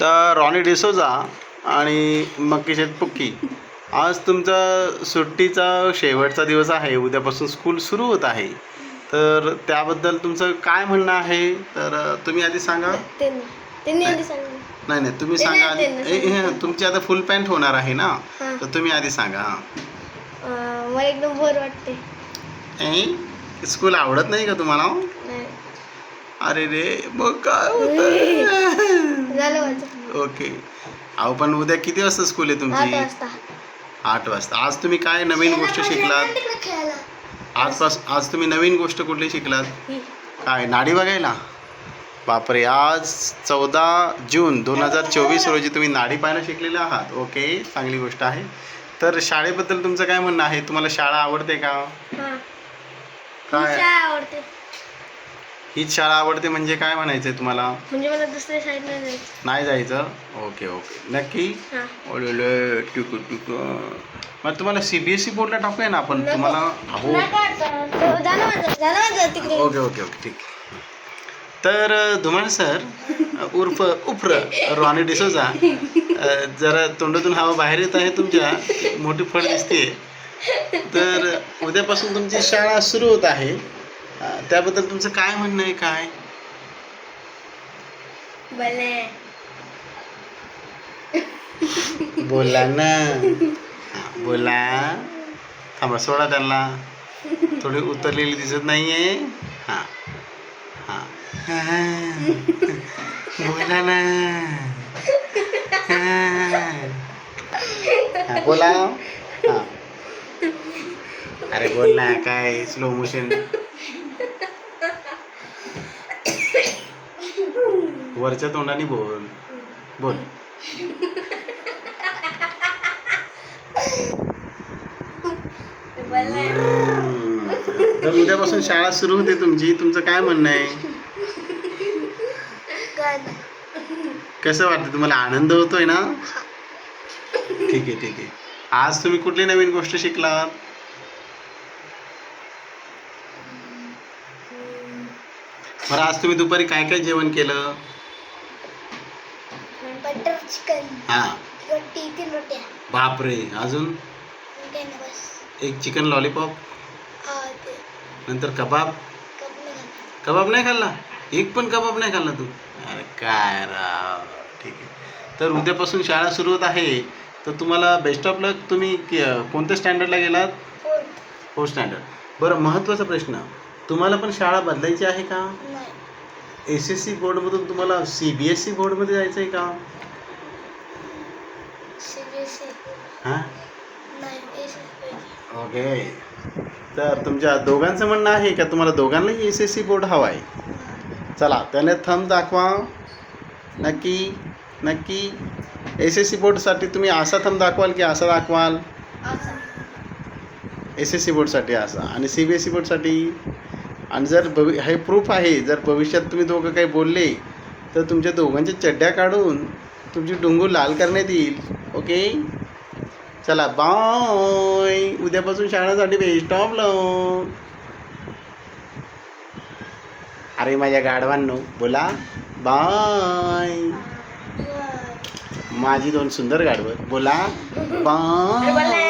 तर रॉनी डिसोजा आणि मक्कीशेट पुक्की. आज तुमचा सुट्टीचा शेवटचा दिवस आहे. उद्यापासून स्कूल सुरू होत आहे. तर त्याबद्दल तुमचं काय म्हणणं आहे? तर तुम्ही आधी सांगा. नाही. नाही तुम्ही सांगा आधी. तुमची आता फुल पॅन्ट होणार आहे ना. तर तुम्ही आधी सांगा हां. मला एकदम बोर वाटते स्कूल आवडत नाही का तुम्हाला? अरे रे मग काय होतं ओके. अहो पण उद्या किती वाजता स्कूल आहे तुमची? आठ वाजता. आज तुम्ही काय नवीन गोष्ट शिकलात? आजपास आज तुम्ही नवीन गोष्ट कुठली शिकलात. काय नाडी बघायला? बापरे आज चौदा जून दोन हजार चोवीस रोजी तुम्ही नाडी पाहायला शिकलेले आहात. ओके चांगली गोष्ट आहे. तर शाळेबद्दल तुमचं काय म्हणणं आहे? तुम्हाला शाळा आवडते का? काय? आवडते. हीच शाळा आवडते म्हणजे काय म्हणायचंय तुम्हाला? म्हणजे मला दुसऱ्या शाळेत नाही जायचं नाही जायचं? Okay okay. नक्की? हां. ओलेले टुकू टुकू. मग तुम्हाला सी बी एस ई बोर्डला टाकूया ना आपण? तुम्हाला हो. नको वाटतं. तो झालं माझं. झालं माझं तिकडे. Okay okay okay. ठीक. तर अ, धुमाळ सर अ, उर्फ उफ्र रॉनी डिसोजा अ, जरा तोंडातून हवा बाहेर येत आहे तुमच्या. मोठी फळ दिसते तर उद्यापासून तुमची शाळा सुरू होत आहे. त्याबद्दल तुमचं काय म्हणणं आहे काय? बोला. ना. हा, बोला. थांबा सोडा त्यांना. थोडी उतरलेली दिसत नाहीये. हां हां. हां. बोला ना. हां. हा, बोला. हां. अरे बोल ना काय? स्लो मोशन वरच्या तोंडाने बोल. बोल. तर उद्यापासून शाळा सुरू होते तुमची. तुमचं काय म्हणणं आहे? कसं वाटतं? तुम्हाला आनंद होतोय ना? ठीक आहे ठीक आहे. आज तुम्ही कुठली नवीन गोष्ट शिकलात? बरं आज तुम्ही दुपारी काय काय जेवण केलं? चिकन. हां. रोटी तीन रोट्या. बापरे अजून? काय नाही बस. एक चिकन लॉलीपॉप हा ते. नंतर कबाब. कप नाही घातलं. कबाब नाही खाल्ला? एक पण कबाब नाही खाल्ला तू? अरे काय राव ठीक आहे. तर उद्यापासून शाळा सुरू होत आहे. तर तुम्हाला बेस्ट ऑफ लक तुम्ही कि- कोणत्या स्टँडर्डला गेलात? फोर्थ फोर्थ स्टँडर्ड बरं महत्त्वाचा प्रश्न. तुम्हाला पण शाळा बदलायची आहे का? नाही. एस एस सी बोर्डमधून तुम्हाला सी बी एस सी बोर्डमध्ये जायचं आहे का? हां? ओके तर तुमच्या दोघांचं म्हणणं आहे का? तुम्हाला दोघांनाही एस एस सी बोर्ड हवा आहे चला त्याने थंब दाखवा नक्की नक्की एस एस सी बोर्डसाठी तुम्ही असा थंब दाखवाल की असा दाखवाल? एस एस सी बोर्डसाठी असा. आणि सी बी एस सी बोर्डसाठी? आणि जर भवि हे प्रूफ आहे जर भविष्यात तुम्ही दोघं काही बोलले तर तुमच्या दोघांच्या चड्ड्या काढून तुमची डोंगू लाल करण्यात येईल. ओके? चला बाय. उद्यापासून शाळेसाठी बेस्ट ऑफ लक अरे माझ्या गाढवांनो बोला. बाय. माझी दोन सुंदर गाढवं. बोला. बाय.